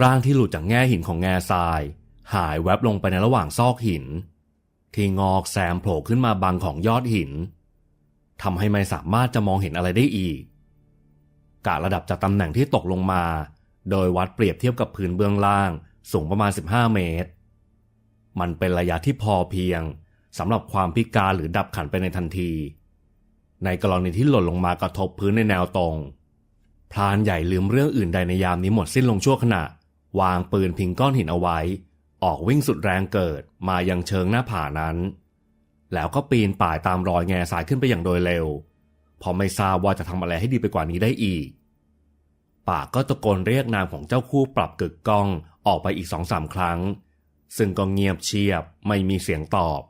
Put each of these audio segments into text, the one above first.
ร่างที่หลุดจากแง่หินของแง่ทราย หายแวบลงไปในระหว่างซอกหิน ที่งอกแซมโผล่ขึ้นมาบังของยอดหินทำให้ไม่สามารถจะมองเห็นอะไรได้อีกกะระดับจากตำแหน่งที่ตกลงมา โดยวัดเปรียบเทียบกับพื้นเบื้องล่าง สูงประมาณ 15 เมตร มันเป็นระยะที่พอเพียงสำหรับความพิการหรือดับขันไปในทันที ในกรณีที่หล่นลงมากระทบพื้นในแนวตรงพรานใหญ่ลืมเรื่องอื่นใดในยามนี้หมดสิ้นลงชั่วขณะ วางปืนพิงก้อนหินเอาไว้ ออกวิ่งสุดแรงเกิดมายังเชิงหน้าผานั้น แล้วก็ปีนป่ายตามรอยแง่สายขึ้นไปอย่างโดยเร็วเพราะไม่ทราบว่าจะทำอะไรให้ดีไปกว่านี้ได้อีก ป่ากก็ตะโกนเรียกนามของเจ้าคู่ปรับกึกก้องออกไปอีกสองสามครั้ง ซึ่งก็เงียบเชียบไม่มีเสียงตอบ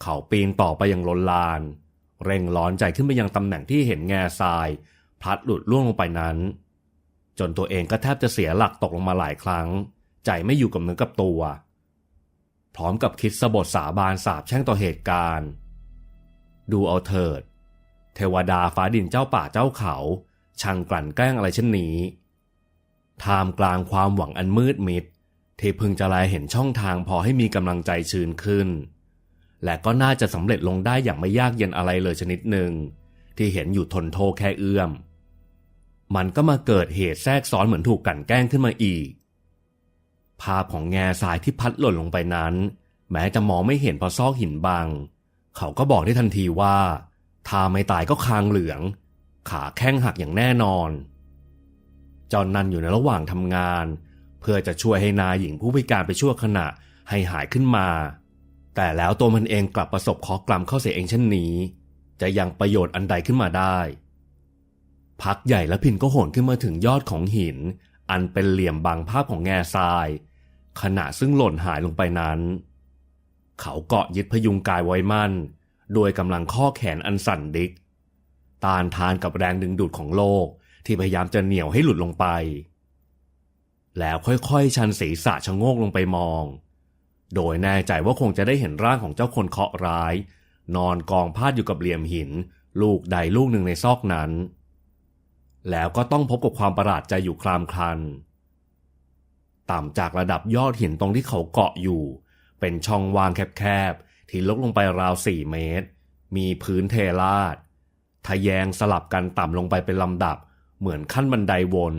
เขาปีนต่อไปอย่างลนลาน เร่งร้อนใจขึ้นไปยังตำแหน่งที่เห็นแง่ทราย พลัดหลุดล่วงลงไปนั้น จนตัวเองก็แทบจะเสียหลักตกลงมาหลายครั้ง ใจไม่อยู่กับเนื้อกับตัว พร้อมกับคิดสะบทสาบานสาบแช่งต่อเหตุการณ์ ดูเอาเถิด เทวดาฟ้าดินเจ้าป่าเจ้าเขาช่างกลั่นแกล้งอะไรเช่นนี้ท่ามกลางความหวังอันมืดมิดที่พึงจะลายเห็นช่องทางพอให้มีกำลังใจชื้นขึ้น และก็น่าจะสำเร็จลงได้อย่างไม่ยากเย็นอะไรเลยชนิดหนึ่ง ที่เห็นอยู่ทนโทแค่เอื้อม มันก็มาเกิดเหตุแทรกซ้อนเหมือนถูกกลั่นแกล้งขึ้นมาอีก ภาพของแง่ทรายที่พัดหล่นลงไปนั้น แม้จะมองไม่เห็นเพราะซอกหินบัง เขาก็บอกได้ทันทีว่าถ้าไม่ตายก็คางเหลือง ขาแข้งหักอย่างแน่นอน จอนนันอยู่ในระหว่างทำงาน เพื่อจะช่วยให้นายหญิงผู้พิการไปชั่วขณะให้หายขึ้นมา แต่แล้วตัวมันเองกลับประสบเคราะห์กรรมเข้าเสียเองเช่นนี้ จะยังประโยชน์อันใดขึ้นมาได้ พักใหญ่และพินก็โหนขึ้นมาถึงยอดของหิน อันเป็นเหลี่ยมบางภาพของแง่ทราย ขณะซึ่งหล่นหายลงไปนั้น เขาเกาะยึดพยุงกายไว้มั่น โดยกำลังข้อแขนอันสั่นดิก ต้านทานกับแรงดึงดูดของโลกที่พยายามจะเหนี่ยวให้หลุดลงไป แล้วค่อยๆ ชันศีรษะชะโงกลงไปมอง โดยแน่ใจว่าคงจะได้เห็นร่างของเจ้าคนเคาะร้าย นอนกองพาดอยู่กับเหลี่ยมหิน ลูกใดลูกหนึ่งในซอกนั้น แล้วก็ต้องพบกับความประหลาดใจอยู่คลามคลัน ต่ำจากระดับยอดหินตรงที่เขาเกาะอยู่ เป็นช่องว่างแคบๆ ที่ลกลงไปราวสี่เมตร มีพื้นเทลาดทะแยงสลับกันต่ำลงไปเป็นลำดับ เหมือนขั้นบันไดวน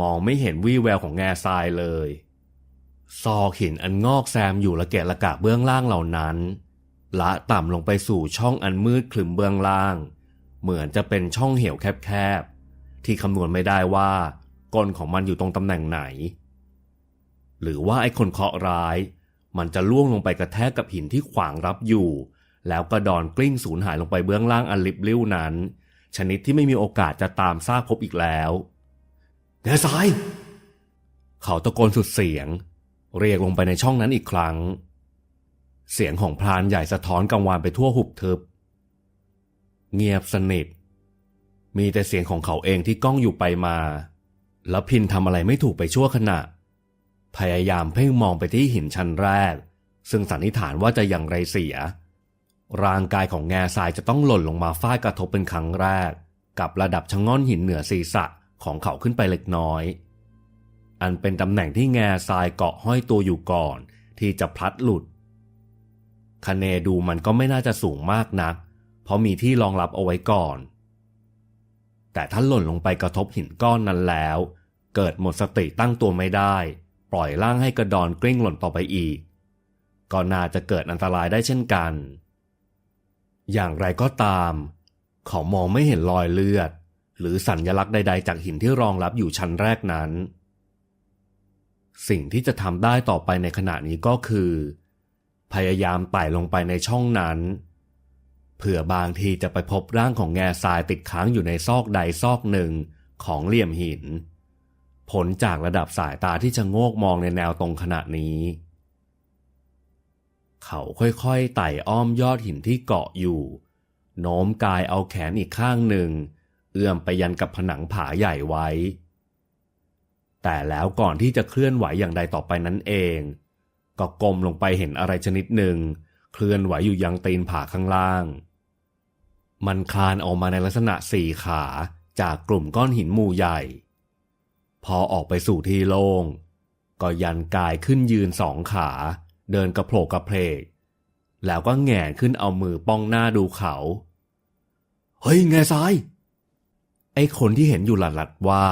มองไม่เห็นวี่แววของแง่ทรายเลย ซอกหินอันงอกแซมอยู่ละเกะละกะเบื้องล่างเหล่านั้น ละต่ำลงไปสู่ช่องอันมืดคลึมเบื้องล่าง เหมือนจะเป็นช่องเหวแคบๆ ที่คำนวณไม่ได้ว่าก้นของมันอยู่ตรงตำแหน่งไหน หรือว่าไอ้คนเคราะห์ร้าย มันจะล่วงลงไปกระแทกกับหินที่ขวางรับอยู่ แล้วกระดอนกลิ้งสูญหายลงไปเบื้องล่างอันลิบลิ่วนั้น ชนิดที่ไม่มีโอกาสจะตามซากพบอีกแล้วแง่ทราย เขาตะโกนสุดเสียง เรียกลงไปในช่องนั้นอีกครั้ง เสียงของพรานใหญ่สะท้อนกังวานไปทั่วหุบทึบ เงียบสนิท มีแต่เสียงของเขาเองที่ก้องอยู่ไปมา แล้วพินทำอะไรไม่ถูกไปชั่วขณะ พยายามเพ่งมองไปที่หินชั้นแรก ซึ่งสันนิษฐานว่าจะอย่างไรเสีย ร่างกายของแง่ทรายจะต้องหล่นลงมาฟาดกระทบเป็นครั้งแรก กับระดับชะง่อนหินเหนือศีรษะของเขาขึ้นไปเล็กน้อย อันเป็นตำแหน่งที่แง่ทรายเกาะห้อยตัวอยู่ก่อน ที่จะพลัดหลุดคะเนดูมันก็ไม่น่าจะสูงมากนัก เพราะมีที่รองรับเอาไว้ก่อน แต่ถ้าหล่นลงไปกระทบหินก้อนนั้นแล้ว เกิดหมดสติตั้งตัวไม่ได้ ปล่อยร่างให้กระดอนกลิ้งหล่นต่อไปอีก ก็น่าจะเกิดอันตรายได้เช่นกัน อย่างไรก็ตาม เขามองไม่เห็นรอยเลือด หรือสัญญลักษณ์ใด ๆ จากหินที่รองรับอยู่ชั้นแรกนั้น สิ่งที่จะทำได้ต่อไปในขณะนี้ก็คือ พยายามไต่ลงไปในช่องนั้น เผื่อบางทีจะไปพบร่างของแง่ทรายติดค้างอยู่ในซอกใดซอกหนึ่งของเหลี่ยมหิน ผลจากระดับสายตาที่จะโงกมองในแนวตรงขณะนี้ เขาค่อยๆไต่อ้อมยอดหินที่เกาะอยู่ โน้มกายเอาแขนอีกข้างหนึ่ง เอื้อมไปยันกับผนังผาใหญ่ไว้ แต่แล้วก่อนที่จะเคลื่อนไหวอย่างใดต่อไปนั้นเอง ก็ก้มลงไปเห็นอะไรชนิดหนึ่ง เคลื่อนไหวอยู่ยังตีนผาข้างล่าง มันคลานออกมาในลักษณะสี่ขาจากกลุ่มก้อนหินหมู่ใหญ่ พอออกไปสู่ที่โล่งก็ยันกายขึ้นยืนสองขา เดินกระโผลกกระเพลก แล้วก็แหง่ขึ้นเอามือป้องหน้าดูเขา เฮ้ย แง่ซ้าย ไอ้คนที่เห็นอยู่หลัดๆว่า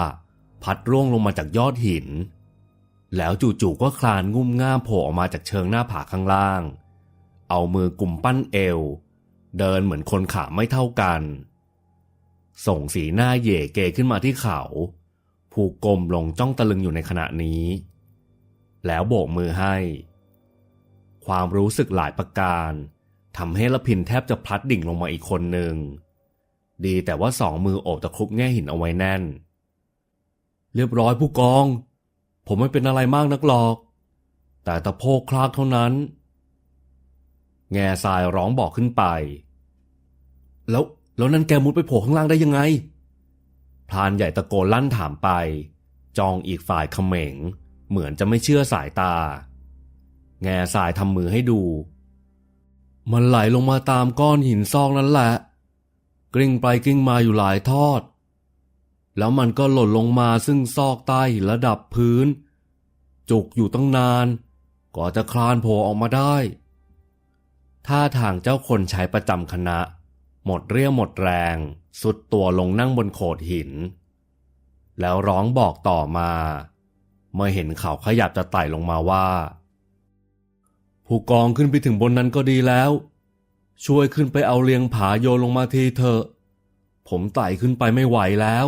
พัดร่วงลงมาจากยอดหิน แล้วจู่ๆก็คลานงุ่มง่ามโผล่ออกมาจากเชิงหน้าผาข้างล่าง เอามือกลุ่มปั้นเอว เดินเหมือนคนขาไม่เท่ากัน ส่งสีหน้าเย่เกขึ้นมาที่เขา ผูกกลมลงจ้องตะลึงอยู่ในขณะนี้ แล้วโบกมือให้ ความรู้สึกหลายประการทำให้ละพินแทบจะพลัดดิ่งลงมาอีกคนหนึ่ง ดีแต่ว่าสองมือโอบตะครุบแง่หินเอาไว้แน่น เรียบร้อยผู้กอง ผมไม่เป็นอะไรมากนักหรอก แต่ตะโพกคลากเท่านั้น แง่ทรายร้องบอกขึ้นไป แล้วแล้วนั่นแกมุดไปโผล่ข้างล่างได้ยังไงพรานใหญ่ตะโกนลั่นถามไป จองอีกฝ่ายเขม็ง เหมือนจะไม่เชื่อสายตา แง่ทรายทำมือให้ดู มันไหลลงมาตามก้อนหินซอกนั้นแหละ กลิ้งไปกลิ้งมาอยู่หลายทอด แล้วมันก็หล่นลงมาซึ่งซอกใต้หินระดับพื้น จุกอยู่ตั้งนาน ก็จะคลานโผล่ออกมาได้ ท่าทางเจ้าคนใช้ประจำคณะ หมดเรี่ยวหมดแรง สุดตัวลงนั่งบนโขดหิน แล้วร้องบอกต่อมา เมื่อเห็นเขาขยับจะไต่ลงมาว่า ผู้กองขึ้นไปถึงบนนั้นก็ดีแล้ว ช่วยขึ้นไปเอาเลียงผาโยนลงมาทีเถอะผมไต่ขึ้นไปไม่ไหวแล้ว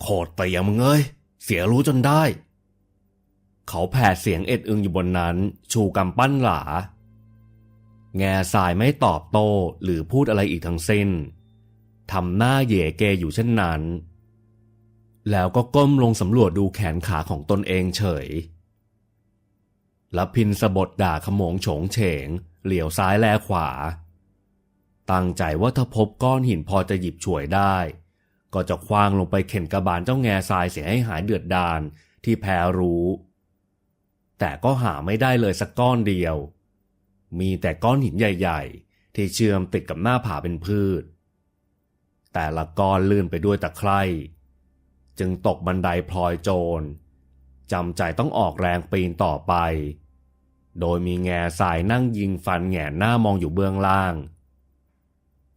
โคตรเตียมึงเอ้ย เสียรู้จนได้ เขาแผดเสียงเอ็ดอึงอยู่บนนั้น ชูกำปั้นหลา แง่สายไม่ตอบโต้หรือพูดอะไรอีกทั้งสิ้นทำหน้าเหย่เกอยู่เช่นนั้น แล้วก็ก้มลงสำรวจดูแขนขาของตนเองเฉยแล้วพินสะบดด่าขโมงโฉงเฉง เหลียวซ้ายแลขวา ตั้งใจว่าถ้าพบก้อนหินพอจะหยิบฉวยได้ ก็จะคว้างลงไปเข็นกระบาลเจ้าแง่ทรายเสียให้หายเดือดดานที่แพ้รู้ แต่ก็หาไม่ได้เลยสักก้อนเดียว มีแต่ก้อนหินใหญ่ๆ ที่เชื่อมติดกับหน้าผาเป็นพืช แต่ละก้อนลื่นไปด้วยตะไคร่จึงตกบันไดพลอยโจรจำใจต้องออกแรงปีนต่อไป โดยมีแง่สายนั่งยิงฟันแง่หน้ามองอยู่เบื้องล่าง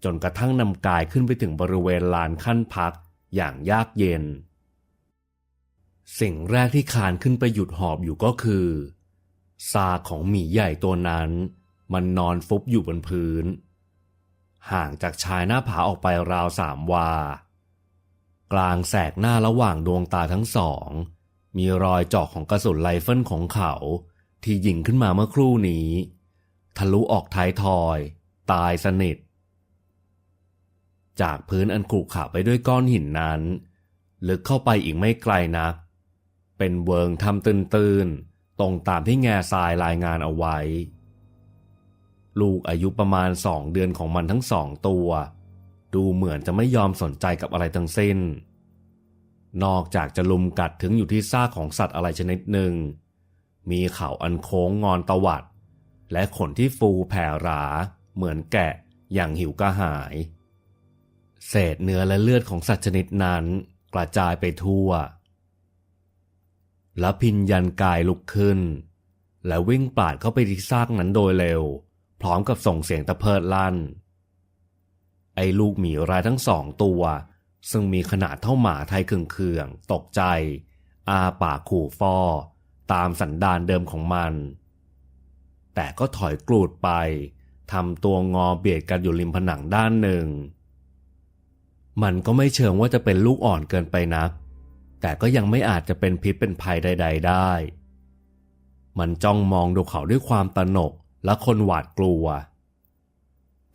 จนกระทั่งนำกายขึ้นไปถึงบริเวณลานขั้นพักอย่างยากเย็น สิ่งแรกที่คานขึ้นไปหยุดหอบอยู่ก็คือซาของหมีใหญ่ตัวนั้น มันนอนฟุบอยู่บนพื้น ห่างจากชายหน้าผาออกไปราวสามวา กลางแสกหน้าระหว่างดวงตาทั้งสอง มีรอยเจาะของกระสุนไรเฟิลของเขาที่ยิงขึ้นมาเมื่อครู่นี้ ทะลุออกท้ายทอย ตายสนิท จากพื้นอันขรุขระไปด้วยก้อนหินนั้น ลึกเข้าไปอีกไม่ไกลนัก เป็นเวิงทำตื้นๆ ตรงตามที่แง่ทรายรายงานเอาไว้ ลูกอายุประมาณสองเดือนของมันทั้งสองตัว ดูเหมือนจะไม่ยอมสนใจกับอะไรทั้งสิ้น นอกจากจะลุมกัดถึงอยู่ที่ซากของสัตว์อะไรชนิดหนึ่ง มีเข่าอันโค้งงอนตวัด และขนที่ฟูแผ่หราเหมือนแกะอย่างหิวกระหาย เศษเนื้อและเลือดของสัตว์ชนิดนั้นกระจายไปทั่วแล้วพินยันกายลุกขึ้น และวิ่งปาดเข้าไปที่ซากนั้นโดยเร็ว พร้อมกับส่งเสียงตะเพิดลั่น ไอ้ลูกหมีรายทั้งสองตัว ซึ่งมีขนาดเท่าหมาไทยเคืองๆตกใจ อาปากขู่ฟอ ตามสันดานเดิมของมัน แต่ก็ถอยกรูดไปทำตัวงอเบียดกันอยู่ริมผนังด้านหนึ่ง มันก็ไม่เชิงว่าจะเป็นลูกอ่อนเกินไปนัก แต่ก็ยังไม่อาจจะเป็นพิษเป็นภัยใด ๆ ได้ มันจ้องมองดูเขาด้วยความตระหนก และคนหวาดกลัว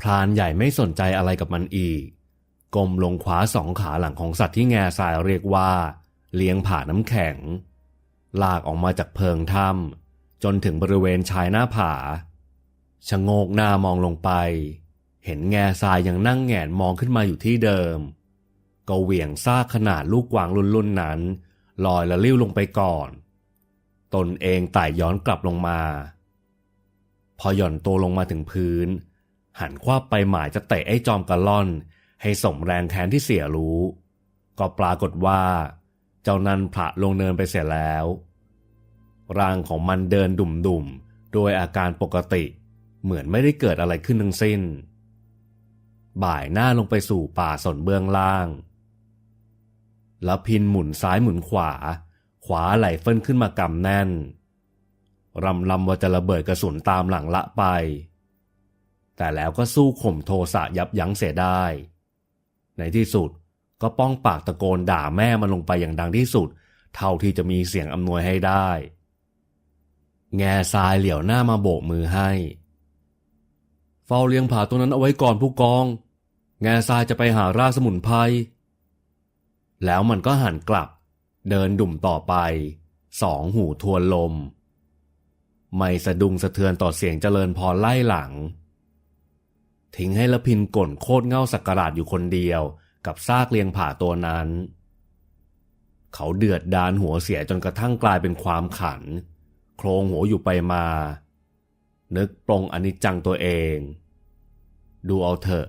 พรานใหญ่ไม่สนใจอะไรกับมันอีกกลมลงขวาสองขาหลังของสัตว์ที่แง่ทรายเรียกว่า เลี้ยงผ่าน้ำแข็ง ลากออกมาจากเพิงถ้ำจนถึงบริเวณชายหน้าผาชะโงกหน้ามองลงไป เห็นแง่ทรายยังนั่งแงนมองขึ้นมาอยู่ที่เดิม ก็เหวี่ยงซากขนาดลูกกวางรุ่นๆนั้นลอยละลิ้วลงไปก่อน ตนเองไต่ย้อนกลับลงมา พอหย่อนตัวลงมาถึงพื้น หันคว้าไปหมายจะเตะไอ้จอมกระล่อน ให้สมแรงแค้นที่เสียรู้ ก็ปรากฏว่า เจ้านันผละลงเนินไปเสียแล้ว ร่างของมันเดินดุ่มๆ โดยอาการปกติเหมือนไม่ได้เกิดอะไรขึ้นทั้งสิ้น บ่ายหน้าลงไปสู่ป่าสนเบื้องล่าง แล้วพินหมุนซ้ายหมุนขวา ขวาไหลเฟิลขึ้นมากำแน่น รำลำว่าจะระเบิดกระสุนตามหลังละไป แต่แล้วก็สู้ข่มโทสะยับยั้งเสียได้ ในที่สุดก็ป้องปากตะโกนด่าแม่มันลงไปอย่างดังที่สุด เท่าที่จะมีเสียงอำนวยให้ได้ แง่ทรายเหลียวหน้ามาโบกมือให้ เฝ้าเลี้ยงผาตัวนั้นเอาไว้ก่อนผู้กอง แง่ทรายจะไปหาราสมุนไพร แล้วมันก็หันกลับ เดินดุ่มต่อไป สองหูทวนลม ไม่สะดุ้งสะเทือนต่อเสียงเจริญพรไล่หลัง ทิ้งให้ละพินก่นโคตรเง่าสักการาดอยู่คนเดียว กับซากเลียงผ่าตัวนั้น เขาเดือดดานหัวเสียจนกระทั่งกลายเป็นความขัน โครงหัวอยู่ไปมา นึกปรงอนิจจังตัวเอง ดูเอาเถอะ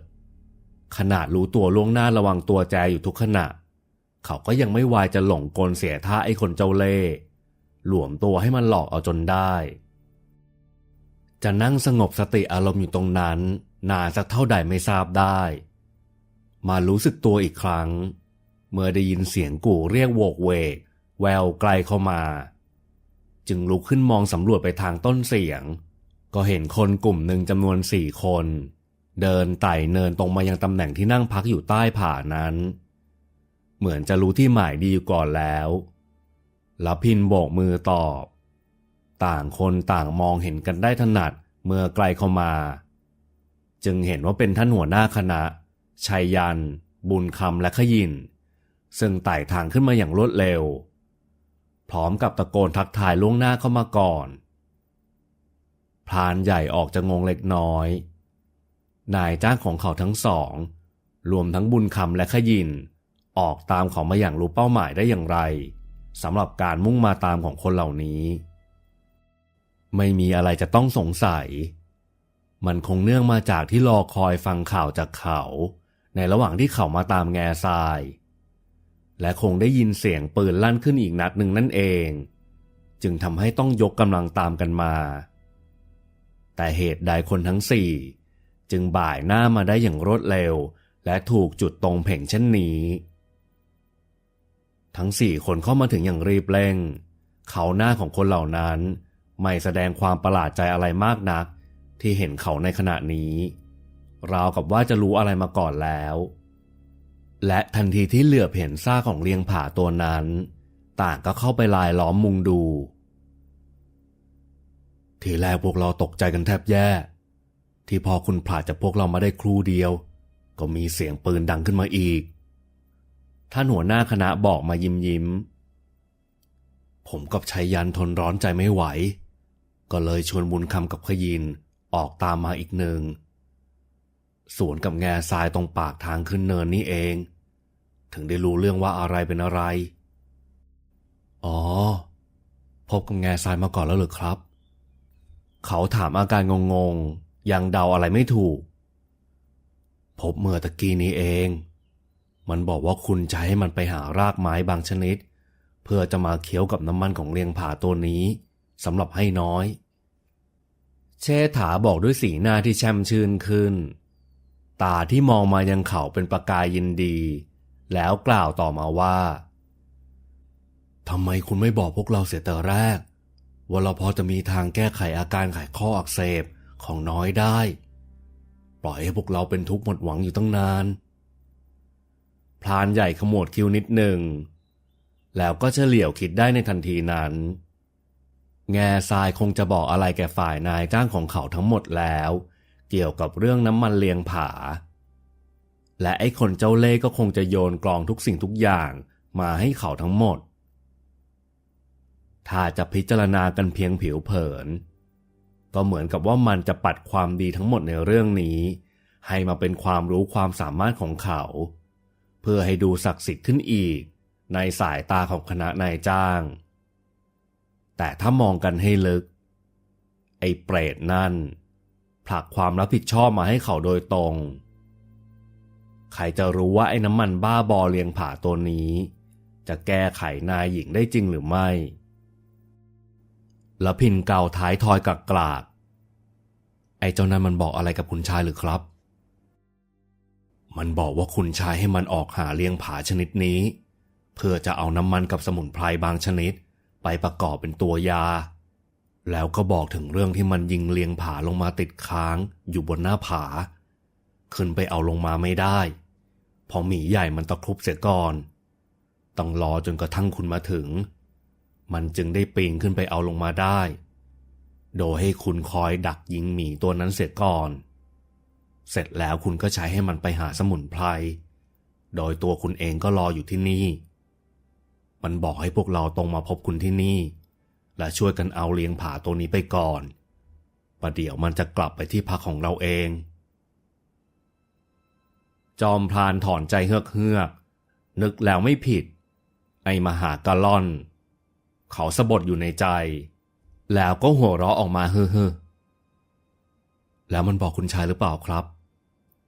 ขนาดรู้ตัวล่วงหน้าระวังตัวแจอยู่ทุกขณะ เขาก็ยังไม่วายจะหลงกลเสียท่าไอ้คนเจ้าเล่ห์หลวมตัวให้มันหลอกเอาจนได้ จะนั่งสงบสติอารมณ์อยู่ตรงนั้น นานสักเท่าใดไม่ทราบได้ มารู้สึกตัวอีกครั้ง เมื่อได้ยินเสียงกู่เรียกโวกเวก แววไกลเข้ามา จึงลุกขึ้นมองสำรวจไปทางต้นเสียง ก็เห็นคนกลุ่มหนึ่งจำนวนสี่คน เดินไต่เนินตรงมายังตำแหน่งที่นั่งพักอยู่ใต้ผานั้น เหมือนจะรู้ที่หมายดีอยู่ก่อนแล้วแล้วพินโบกมือตอบ ต่างคนต่างมองเห็นกันได้ถนัดเมื่อไกลเข้ามา จึงเห็นว่าเป็นท่านหัวหน้าคณะชัยยัน บุญคำและขยิน ซึ่งไต่ทางขึ้นมาอย่างรวดเร็ว พร้อมกับตะโกนทักทายล่วงหน้าเข้ามาก่อน พรานใหญ่ออกจะงงเล็กน้อย นายจ้างของเขาทั้งสอง รวมทั้งบุญคำและขยิน ออกตามเขามาอย่างรู้เป้าหมายได้อย่างไรสำหรับการมุ่งมาตามของคนเหล่านี้ ไม่มีอะไรจะต้องสงสัย มันคงเนื่องมาจากที่รอคอยฟังข่าวจากเขา ในระหว่างที่เขามาตามแง่ทราย และคงได้ยินเสียงปืนลั่นขึ้นอีกนัดหนึ่งนั่นเอง จึงทำให้ต้องยกกำลังตามกันมา แต่เหตุใดคนทั้งสี่ จึงบ่ายหน้ามาได้อย่างรวดเร็ว และถูกจุดตรงเพ่งเช่นนี้ ทั้งสี่คนเข้ามาถึงอย่างรีบเร่ง เขาหน้าของคนเหล่านั้น ไม่แสดงความประหลาดใจอะไรมากนัก ที่เห็นเขาในขณะนี้ ราวกับว่าจะรู้อะไรมาก่อนแล้ว และทันทีที่เหลือบเห็นซากของเลียงผาตัวนั้น ต่างก็เข้าไปลายล้อมมุงดู ทีแรกพวกเราตกใจกันแทบแย่ ที่พอคุณผาจากพวกเรามาได้ครู่เดียว ก็มีเสียงปืนดังขึ้นมาอีก ท่านหัวหน้าคณะบอกมายิ้มยิ้มผมกับชัยยันทนร้อนใจไม่ไหว ก็เลยชวนบุญคำกับขยินออกตามมาอีกหนึ่งสวนกับแง่ทรายตรงปากทางขึ้นเนินนี่เอง ถึงได้รู้เรื่องว่าอะไรเป็นอะไร อ๋อ พบกับแง่ทรายมาก่อนแล้วหรือครับ เขาถามอาการงงๆ ยังเดาอะไรไม่ถูก พบเมื่อตะกี้นี้เอง มันบอกว่าคุณจะให้มันไปหารากไม้บางชนิด เพื่อจะมาเคี้ยวกับน้ำมันของเลียงผาตัวนี้สำหรับให้น้อย เชษฐาบอกด้วยสีหน้าที่แช่มชื่นขึ้น ตาที่มองมายังเขาเป็นประกายยินดี แล้วกล่าวต่อมาว่าทำไมคุณไม่บอกพวกเราเสียแต่แรก ว่าเราพอจะมีทางแก้ไขอาการไขข้ออักเสบของน้อยได้ ปล่อยให้พวกเราเป็นทุกข์หมดหวังอยู่ตั้งนานพลานใหญ่ขมวดคิ้วนิดหนึ่ง แล้วก็เฉลียวคิดได้ในทันทีนั้น แง่ทรายคงจะบอกอะไรแก่ฝ่ายนายจ้างของเขาทั้งหมดแล้ว เกี่ยวกับเรื่องน้ำมันเลียงผา และไอ้คนเจ้าเล่ห์ก็คงจะโยนกลองทุกสิ่งทุกอย่างมาให้เขาทั้งหมด ถ้าจะพิจารณากันเพียงผิวเผิน ก็เหมือนกับว่ามันจะปัดความดีทั้งหมดในเรื่องนี้ ให้มาเป็นความรู้ความสามารถของเขา เพื่อให้ดูศักดิ์สิทธิ์ขึ้นอีก ในสายตาของคณะนายจ้าง แต่ถ้ามองกันให้ลึก ไอ้เปรตนั่น ผลักความรับผิดชอบมาให้เขาโดยตรง ใครจะรู้ว่าไอ้น้ำมันบ้าบอเลียงผาตัวนี้ จะแก้ไขนายหญิงได้จริงหรือไม่แล้วพินเกาท้ายทอยกักกลาก ไอ้เจ้านั้นมันบอกอะไรกับคุณชายหรือครับ มันบอกว่าคุณชายให้มันออกหาเลี้ยงผาชนิดนี้ เพื่อจะเอาน้ำมันกับสมุนไพรบางชนิด ไปประกอบเป็นตัวยา แล้วก็บอกถึงเรื่องที่มันยิงเลียงผาลงมาติดค้างอยู่บนหน้าผา ขึ้นไปเอาลงมาไม่ได้เพอหมีใหญ่มันตะครุบเสียก่อน ต้องรอจนกระทั่งคุณมาถึง มันจึงได้ปีนขึ้นไปเอาลงมาได้ โดยให้คุณคอยดักยิงหมีตัวนั้นเสียก่อน เสร็จแล้วคุณก็ใช้ให้มันไปหาสมุนไพร โดยตัวคุณเองก็รออยู่ที่นี่ มันบอกให้พวกเราตรงมาพบคุณที่นี่ และช่วยกันเอาเลี้ยงผาตัวนี้ไปก่อน ประเดี๋ยวมันจะกลับไปที่พักของเราเอง จอมพรานถอนใจเฮือกเฮือกๆนึกแล้วไม่ผิด ไอมหากาล่อน เขาสะบดอยู่ในใจ แล้วก็หัวเราะออกมาเฮ้อแล้วมันบอกคุณชายหรือเปล่าครับ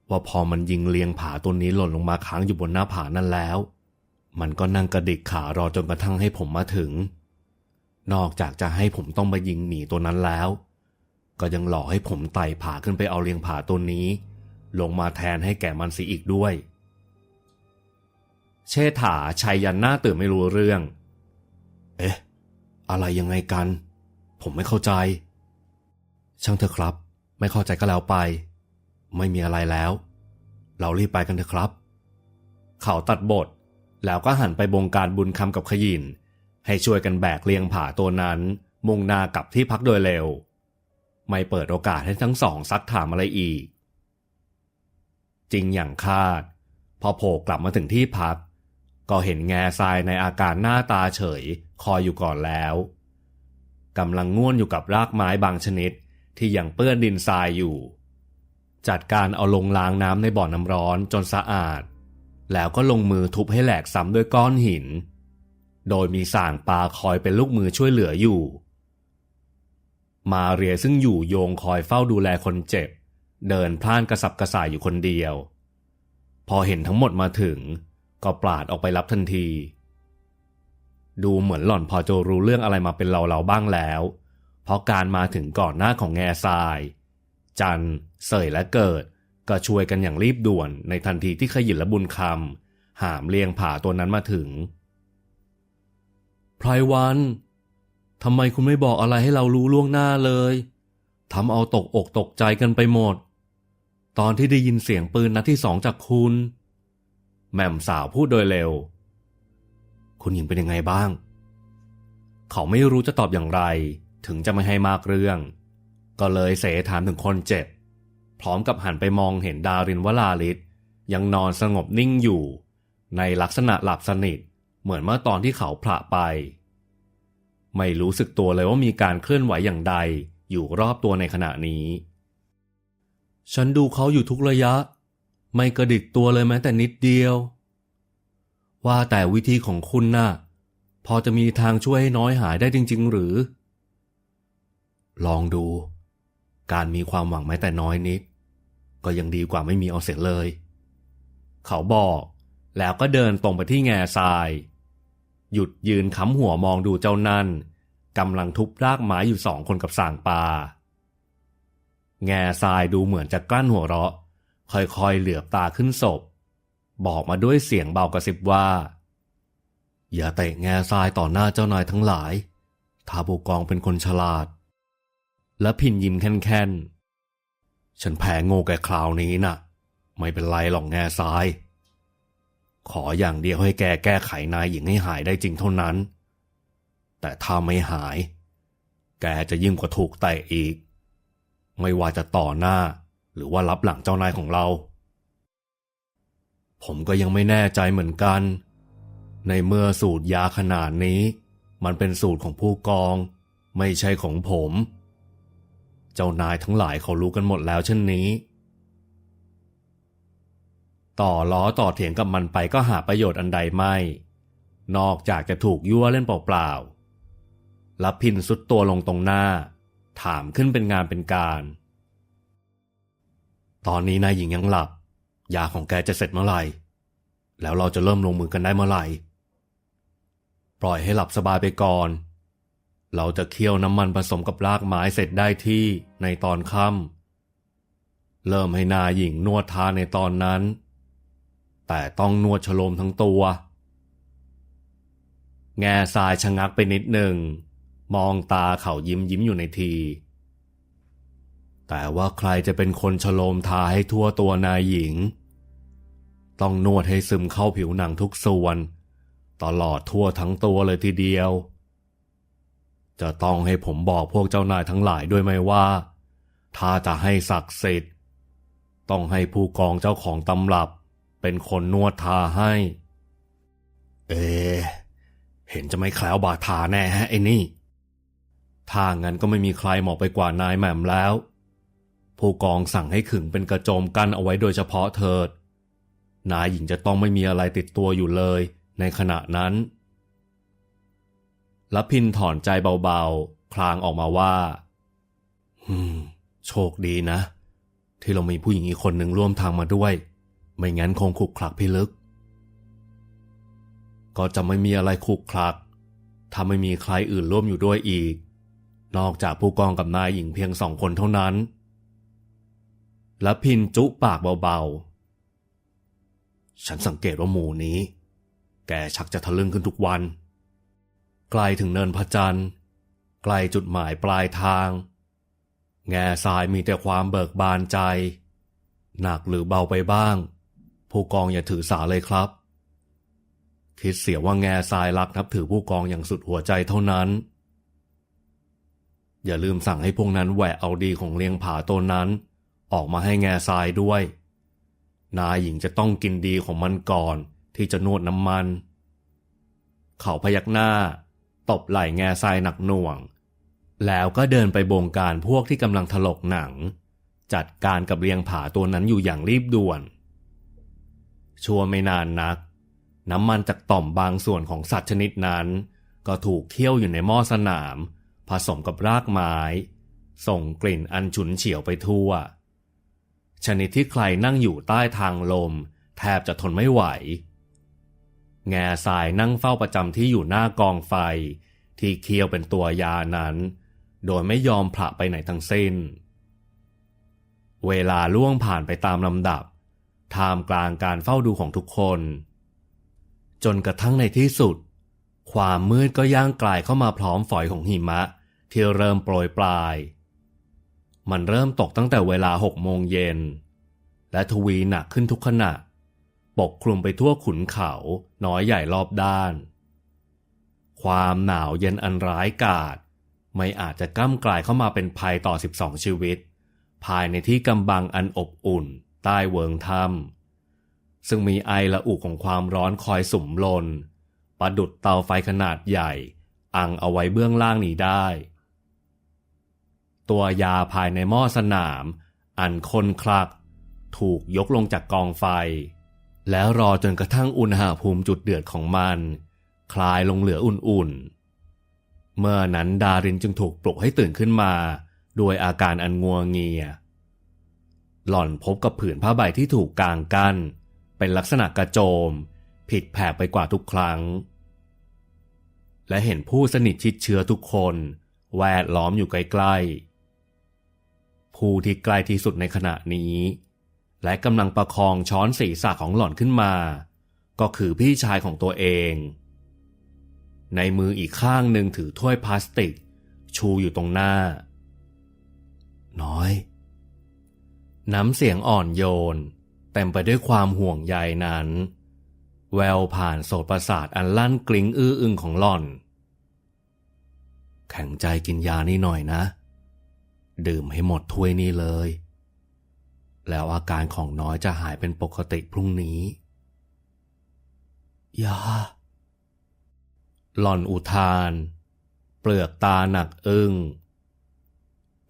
ว่าพอมันยิงเลียงผาตัวนี้หล่นลงมาค้างอยู่บนหน้าผานั่นแล้ว มันก็นั่งกระดิกขารอจนกระทั่งให้ผมมาถึง นอกจากจะให้ผมต้องมายิงหมีตัวนั้นแล้ว ก็ยังหลอกให้ผมไต่ผาขึ้นไปเอาเลียงผาตัวนี้ ลงมาแทนให้แก่มันสีอีกด้วย เชษฐาชัยยันหน้าตื่นไม่รู้เรื่อง เอ๊ะ อะไรยังไงกัน ผมไม่เข้าใจ ช่างเถอะครับ ไม่เข้าใจก็แล้วไป ไม่มีอะไรแล้ว เรารีบไปกันเถอะครับ เขาตัดบท แล้วก็หันไปบงการบุญคำกับขยิน ให้ช่วยกันแบกเลียงผาตัวนั้น มุ่งหน้ากลับที่พักโดยเร็ว ไม่เปิดโอกาสให้ทั้งสองซักถามอะไรอีก จริงอย่างคาด พอโผล่กลับมาถึงที่พัก ก็เห็นแง่ทรายในอาการหน้าตาเฉย คอยอยู่ก่อนแล้วกำลังง่วนอยู่กับรากไม้บางชนิดที่ยังเปื้อนดินทรายอยู่ จัดการเอาลงล้างน้ำในบ่อน้ำร้อนจนสะอาด แล้วก็ลงมือทุบให้แหลกซ้ำด้วยก้อนหิน โดยมีส่างปลาคอยเป็นลูกมือช่วยเหลืออยู่ มาเรียซึ่งอยู่โยงคอยเฝ้าดูแลคนเจ็บ เดินพล่านกระสับกระส่ายอยู่คนเดียว พอเห็นทั้งหมดมาถึง ก็ปราดออกไปรับทันที ดูเหมือนหล่อนพอจะรู้เรื่องอะไรมาเป็นเราเราๆบ้างแล้ว เพราะการมาถึงก่อนหน้าของแง่ทราย จันเสยและเกิด ก็ช่วยกันอย่างรีบด่วนในทันทีที่ขยินและบุญคำหามเลียงผาตัวนั้นมาถึงไพรวันทำไมคุณไม่บอกอะไรให้เรารู้ล่วงหน้าเลยทำเอาตกอกตกใจกันไปหมด ตอนที่ได้ยินเสียงปืนนัดที่สองจากคุณ แม่มสาวพูดโดยเร็ว คุณหญิงเป็นยังไงบ้าง เขาไม่รู้จะตอบอย่างไร ถึงจะไม่ให้มากเรื่อง ก็เลยเสถามถึงคนเจ็บ ร้อมกับหันไปมองเห็นดารินวลาลิศยังนอนสงบนิ่งอยู่ ในลักษณะหลับสนิทเหมือนเมื่อตอนที่เขาผละไป ไม่รู้สึกตัวเลยว่ามีการเคลื่อนไหวอย่างใดอยู่รอบตัวในขณะนี้ ฉันดูเขาอยู่ทุกระยะ ไม่กระดิกตัวเลยแม้แต่นิดเดียว ว่าแต่วิธีของคุณน่ะ พอจะมีทางช่วยให้น้อยหายได้จริง ๆ หรือ ลองดู การมีความหวังแม้แต่น้อยนิด ก็ยังดีกว่าไม่มีเอาเสียเลย เขาบอกแล้วก็เดินตรงไปที่แง่ทราย หยุดยืนค้ำหัวมองดูเจ้านั่นกำลังทุบรากไม้อยู่สองคนกับส่างปลาแง่ทรายดูเหมือนจะกลั้นหัวเราะ ค่อยๆเหลือบตาขึ้นศพ บอกมาด้วยเสียงเบากระซิบว่า อย่าเตะแง่ทรายต่อหน้าเจ้านายทั้งหลายท้าบูกองเป็นคนฉลาด และพินยิ้มแค่นๆ ฉันแพ้โง่แกคราวนี้น่ะ ไม่เป็นไรหรอกแง่ทราย ขออย่างเดียวให้แกแก้ไขนายหญิงให้หายได้จริงเท่านั้น แต่ถ้าไม่หาย แกจะยิ่งกว่าถูกเตะอีก ไม่ว่าจะต่อหน้า หรือว่ารับหลังเจ้านายของเรา ผมก็ยังไม่แน่ใจเหมือนกัน ในเมื่อสูตรยาขนาดนี้ มันเป็นสูตรของผู้กอง ไม่ใช่ของผม เจ้านายทั้งหลายเขารู้กันหมดแล้วเช่นนี้ ต่อล้อต่อเถียงกับมันไปก็หาประโยชน์อันใดไม่ นอกจากจะถูกยั่วเล่นเปล่าๆรับพินสุดตัวลงตรงหน้า ถามขึ้นเป็นงานเป็นการ ตอนนี้นายหญิงยังหลับ ยาของแกจะเสร็จเมื่อไหร่ แล้วเราจะเริ่มลงมือกันได้เมื่อไหร่ ปล่อยให้หลับสบายไปก่อน เราจะเคี่ยวน้ำมันผสมกับรากไม้เสร็จได้ที่ในตอนค่ำเริ่มให้นายหญิงนวดทาในตอนนั้น แต่ต้องนวดชโลมทั้งตัว แง่ทรายชะงักไปนิดหนึ่ง มองตาเขายิ้มยิ้มอยู่ในที แต่ว่าใครจะเป็นคนชโลมทาให้ทั่วตัวนายหญิง ต้องนวดให้ซึมเข้าผิวหนังทุกส่วน ตลอดทั่วทั้งตัวเลยทีเดียว จะต้องให้ผมบอกพวกเจ้านายทั้งหลายด้วยไหมว่า ถ้าจะให้ศักดิ์สิทธิ์ ต้องให้ผู้กองเจ้าของตำรับเป็นคนนวดทาให้ เอ เห็นจะไม่แคล้วบาทาแน่ฮะไอ้นี่ ถ้างั้นก็ไม่มีใครเหมาะไปกว่านายแหม่มแล้ว ผู้กองสั่งให้ขึงเป็นกระโจมกั้นเอาไว้โดยเฉพาะเถิด นายหญิงจะต้องไม่มีอะไรติดตัวอยู่เลย ในขณะนั้น ละพินถอนใจเบาๆ คลางออกมาว่าอืม โชคดีนะ ที่เรามีผู้หญิงอีกคนหนึ่งร่วมทางมาด้วย ไม่งั้นคงขุกคลักพิลึก ก็จะไม่มีอะไรขุกคลัก ถ้าไม่มีใครอื่นร่วมอยู่ด้วยอีก นอกจากผู้กองกับนายหญิงเพียงสองคนเท่านั้น และพินจุปากเบาๆ ฉันสังเกตว่าหมู่นี้ แกชักจะทะลึ่งขึ้นทุกวัน ไกลถึงเนินพระจันทร์ ไกลจุดหมายปลายทาง แง่ทรายมีแต่ความเบิกบานใจ หนักหรือเบาไปบ้าง ผู้กองอย่าถือสาเลยครับ คิดเสียว่าแง่ทรายรักนับถือผู้กองอย่างสุดหัวใจเท่านั้น อย่าลืมสั่งให้พวกนั้นแหวะเอาดีของเลียงผาตัวนั้น ออกมาให้แง่ทรายด้วย นายหญิงจะต้องกินดีของมันก่อนที่จะนวดน้ำมัน เขาพยักหน้า ตบไหล่แง่ทรายหนักหน่วง แล้วก็เดินไปบงการพวกที่กำลังถลกหนัง จัดการกับเลียงผาตัวนั้นอยู่อย่างรีบด่วน ชัวร์ไม่นานนัก น้ำมันจากต่อมบางส่วนของสัตว์ชนิดนั้น ก็ถูกเคี่ยวอยู่ในหม้อสนาม ผสมกับรากไม้ ส่งกลิ่นอันฉุนเฉียวไปทั่ว ชนิดที่ใครนั่งอยู่ใต้ทางลม แทบจะทนไม่ไหว แง่สายนั่งเฝ้าประจำที่อยู่หน้ากองไฟ ที่เคียวเป็นตัวยานั้น โดยไม่ยอมผละไปไหนทั้งสิ้น เวลาล่วงผ่านไปตามลำดับท่ามกลางการเฝ้าดูของทุกคน จนกระทั่งในที่สุด ความมืดก็ย่างกลายเข้ามาพร้อมฝอยของหิมะ ที่เริ่มโปรยปลาย มันเริ่มตกตั้งแต่เวลาหกโมงเย็น และทวีหนักขึ้นทุกขณะ ปกคลุมไปทั่วขุนเขาน้อยใหญ่รอบด้าน ความหนาวเย็นอันร้ายกาจไม่อาจจะก้ำกลายเข้ามาเป็นภัยต่อ 12 ชีวิต ภายในที่กำบังอันอบอุ่น ใต้เวิงถ้ำซึ่งมีไอละอุของความร้อนคอยสุ่มลน ประดุดเตาไฟขนาดใหญ่ อังเอาไว้เบื้องล่างนี้ได้ ตัวยาภายในหม้อสนาม อันคนคลัก ถูกยกลงจากกองไฟ แล้วรอจนกระทั่งอุณหภูมิจุดเดือดของมัน คลายลงเหลืออุ่นๆ เมื่อนั้นดารินจึงถูกปลุกให้ตื่นขึ้นมาด้วยอาการอันงัวเงีย หล่อนพบกับผืนผ้าใบที่ถูกกางกั้น เป็นลักษณะกระโจม ผิดแผกไปกว่าทุกครั้ง และเห็นผู้สนิทชิดเชื้อทุกคน แวดล้อมอยู่ใกล้ๆ ผู้ที่ใกล้ที่สุดในขณะนี้ และกำลังประคองช้อนศีรษะของหล่อนขึ้นมา ก็คือพี่ชายของตัวเอง ในมืออีกข้างหนึ่งถือถ้วยพลาสติก ชูอยู่ตรงหน้า น้อย น้ำเสียงอ่อนโยน เต็มไปด้วยความห่วงใยนั้น แววผ่านโสตประสาทอันลั่นกลิ้งอื้ออึงของหล่อน แข็งใจกินยานี่หน่อยนะ ดื่มให้หมดถ้วยนี้เลย แล้วอาการของน้อยจะหายเป็นปกติพรุ่งนี้ยาหล่อนอุทาน เปลือกตาหนักอึง้ง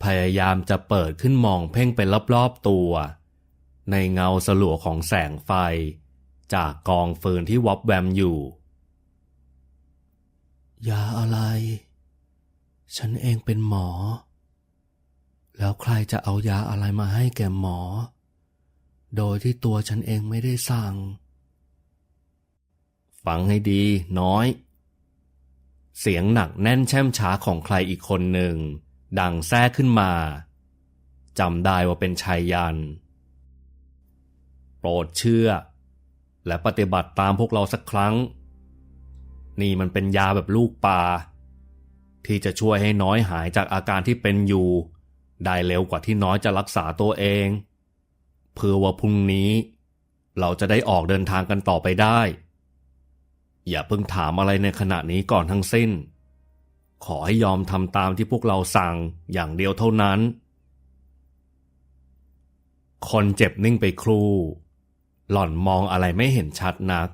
พยายามจะเปิดขึ้นมองเพ่งไปรอบๆตัว ในเงาสลัวของแสงไฟ จากกองฟืนที่วอบแวมอยู่ ยาอะไร ฉันเองเป็นหมอ แล้วใครจะเอายาอะไรมาให้แก่หมอ โดยที่ตัวฉันเองไม่ได้สั่ง ฟังให้ดีน้อย เสียงหนักแน่นแช่มช้าของใครอีกคนหนึ่ง ดังแทรกขึ้นมาจำได้ว่าเป็นชายยัน โปรดเชื่อ และปฏิบัติตามพวกเราสักครั้ง นี่มันเป็นยาแบบลูกปลาที่จะช่วยให้น้อยหายจากอาการที่เป็นอยู่ ได้เร็วกว่าที่น้อยจะรักษาตัวเอง เพื่อว่าพรุ่งนี้ เราจะได้ออกเดินทางกันต่อไปได้ อย่าเพิ่งถามอะไรในขณะนี้ก่อนทั้งสิ้น ขอให้ยอมทำตามที่พวกเราสั่งอย่างเดียวเท่านั้น คนเจ็บนิ่งไปครู่ หล่อนมองอะไรไม่เห็นชัดนัก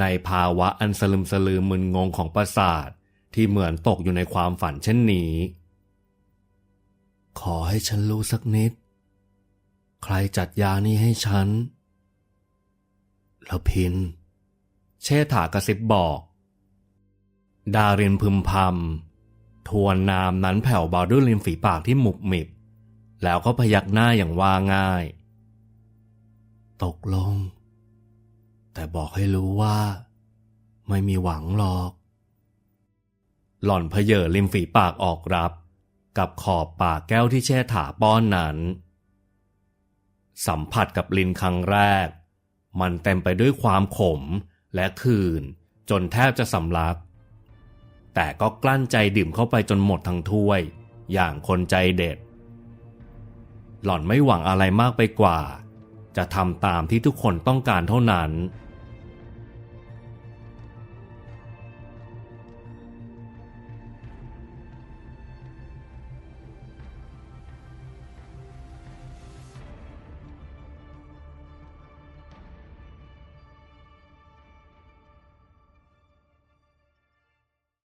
ในภาวะอันสลึมสลือมึนงงของประสาทที่เหมือนตกอยู่ในความฝันเช่นนี้ ขอให้ฉันรู้สักนิด ใครจัดยานี้ให้ฉันแล้วพิน เชษฐากระซิบบอก ดารินพึมพำทวนนามนั้นแผ่วเบาด้วยริมฝีปากที่หมุบหมิบ แล้วก็พยักหน้าอย่างว่าง่าย ตกลง แต่บอกให้รู้ว่า ไม่มีหวังหรอก หล่อนเพเยอริมฝีปากออกรับ กับขอบปากแก้วที่แช่ถาป้อนนั้น สัมผัสกับลิ้นครั้งแรก มันเต็มไปด้วยความขมและคืน จนแทบจะสำลัก แต่ก็กลั้นใจดื่มเข้าไปจนหมดทั้งถ้วย อย่างคนใจเด็ด หล่อนไม่หวังอะไรมากไปกว่า จะทำตามที่ทุกคนต้องการเท่านั้น